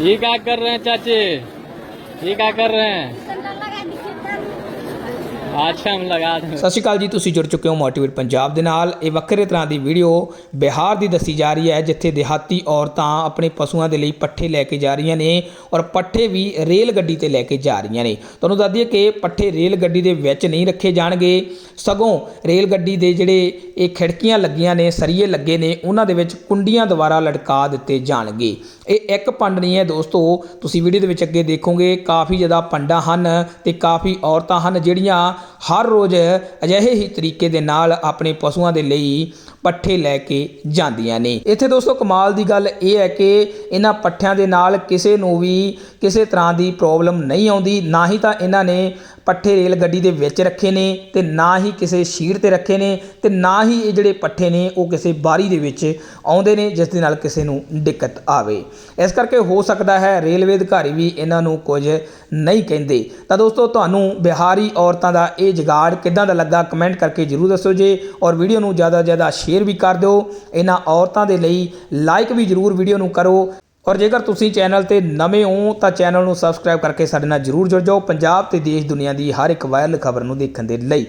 ये क्या कर रहे हैं चाचे ये क्या कर रहे हैं अच्छा हम लगा दें ਸਤਿ ਸ਼੍ਰੀ ਅਕਾਲ ਜੀ ਤੁਸੀਂ ਜੁੜ ਚੁੱਕੇ ਹੋ ਮੋਟੀਵੇਟ ਪੰਜਾਬ ਦੇ ਨਾਲ ਇਹ ਵੱਖਰੇ ਤਰ੍ਹਾਂ ਦੀ ਵੀਡੀਓ ਬਿਹਾਰ ਦੀ ਦੱਸੀ ਜਾ ਰਹੀ ਹੈ ਜਿੱਥੇ ਦਿਹਾਤੀ ਔਰਤਾਂ ਆਪਣੇ ਪਸ਼ੂਆਂ ਦੇ ਲਈ ਪੱਠੇ ਲੈ ਕੇ ਜਾ ਰਹੀਆਂ ਨੇ ਔਰ ਪੱਠੇ ਵੀ ਰੇਲ ਗੱਡੀ ਤੇ ਲੈ ਕੇ ਜਾ ਰਹੀਆਂ ਨੇ ਤੁਹਾਨੂੰ ਦੱਸ ਦਈਏ ਕਿ ਪੱਠੇ ਰੇਲ ਗੱਡੀ ਦੇ ਵਿੱਚ ਨਹੀਂ ਰੱਖੇ ਜਾਣਗੇ ਸਗੋਂ ਰੇਲ ਗੱਡੀ ਦੇ ਜਿਹੜੇ ਇਹ ਖਿੜਕੀਆਂ ਲੱਗੀਆਂ ਨੇ ਸਰੀਏ ਲੱਗੇ ਨੇ ਉਹਨਾਂ ਦੇ ਵਿੱਚ ਕੁੰਡੀਆਂ ਦੁਆਰਾ ਲਟਕਾ ਦਿੱਤੇ ਜਾਣਗੇ ਇਹ ਇੱਕ ਪੰਡ ਨਹੀਂ ਹੈ ਦੋਸਤੋ ਤੁਸੀਂ ਵੀਡੀਓ ਦੇ ਵਿੱਚ ਅੱਗੇ ਦੇਖੋਗੇ ਕਾਫੀ ਜ਼ਿਆਦਾ ਪੰਡਾਂ ਹਨ ਤੇ ਕਾਫੀ ਔਰਤਾਂ ਹਨ ਜਿਹੜੀਆਂ ਹਰ ਰੋਜ਼ ਅਜਿਹੇ ਹੀ ਤਰੀਕੇ ਦੇ ਨਾਲ ਆਪਣੇ ਪਸ਼ੂਆਂ ਦੇ ਲਈ ਪੱਠੇ ਲੈ ਕੇ ਜਾਂਦੀਆਂ ਨੇ। ਇੱਥੇ ਦੋਸਤੋ ਕਮਾਲ ਦੀ ਗੱਲ ਇਹ ਹੈ ਕਿ ਇਹਨਾਂ ਪੱਠਿਆਂ ਦੇ ਨਾਲ ਕਿਸੇ ਨੂੰ ਵੀ ਕਿਸੇ ਤਰ੍ਹਾਂ ਦੀ ਪ੍ਰੋਬਲਮ ਨਹੀਂ ਆਉਂਦੀ, ਨਾ ਹੀ ਤਾਂ ਇਹਨਾਂ ਨੇ ਪੱਠੇ ਰੇਲ ਗੱਡੀ ਦੇ ਵਿੱਚ ਰੱਖੇ ਨੇ ਤੇ ਨਾ ਹੀ ਕਿਸੇ ਸ਼ੀਟ ਤੇ ਰੱਖੇ ਨੇ ਤੇ ਨਾ ਹੀ ਇਹ ਜਿਹੜੇ ਪੱਠੇ ਨੇ ਉਹ ਕਿਸੇ ਬਾਰੀ ਦੇ ਵਿੱਚ ਆਉਂਦੇ ਨੇ, ਜਿਸ ਦੇ ਨਾਲ ਕਿਸੇ ਨੂੰ ਦਿੱਕਤ ਆਵੇ। ਇਸ ਕਰਕੇ ਹੋ ਸਕਦਾ ਹੈ ਰੇਲਵੇ ਅਧਿਕਾਰੀ ਵੀ ਇਹਨਾਂ ਨੂੰ ਕੁਝ ਨਹੀਂ ਕਹਿੰਦੇ। ਤਾਂ ਦੋਸਤੋ, ਤੁਹਾਨੂੰ ਬਿਹਾਰੀ ਔਰਤਾਂ ਦਾ ਇਹ ਜਗਾੜ ਕਿੱਦਾਂ ਦਾ ਲੱਗਾ ਕਮੈਂਟ ਕਰਕੇ ਜਰੂਰ ਦੱਸੋ ਜੇ ਔਰ ਵੀਡੀਓ ਨੂੰ ਜ਼ਿਆਦਾ ਤੋਂ ਜ਼ਿਆਦਾ ਸ਼ੇਅਰ ਵੀ ਕਰ ਦਿਓ। ਇਹਨਾਂ ਔਰਤਾਂ ਦੇ ਲਈ ਲਾਈਕ ਵੀ ਜਰੂਰ ਵੀਡੀਓ ਨੂੰ ਕਰੋ। ਔਰ ਜੇਕਰ ਤੁਸੀਂ ਚੈਨਲ ਤੇ ਨਵੇਂ ਹੋ, ਤਾਂ ਚੈਨਲ ਨੂੰ ਸਬਸਕ੍ਰਾਈਬ ਕਰਕੇ ਸਾਡੇ ਨਾਲ ਜਰੂਰ ਜੁੜ ਜਾਓ ਪੰਜਾਬ ਤੇ ਦੇਸ਼ ਦੁਨੀਆ ਦੀ ਹਰ ਇੱਕ ਵਾਇਰਲ ਖਬਰ ਨੂੰ ਦੇਖਣ ਦੇ ਲਈ।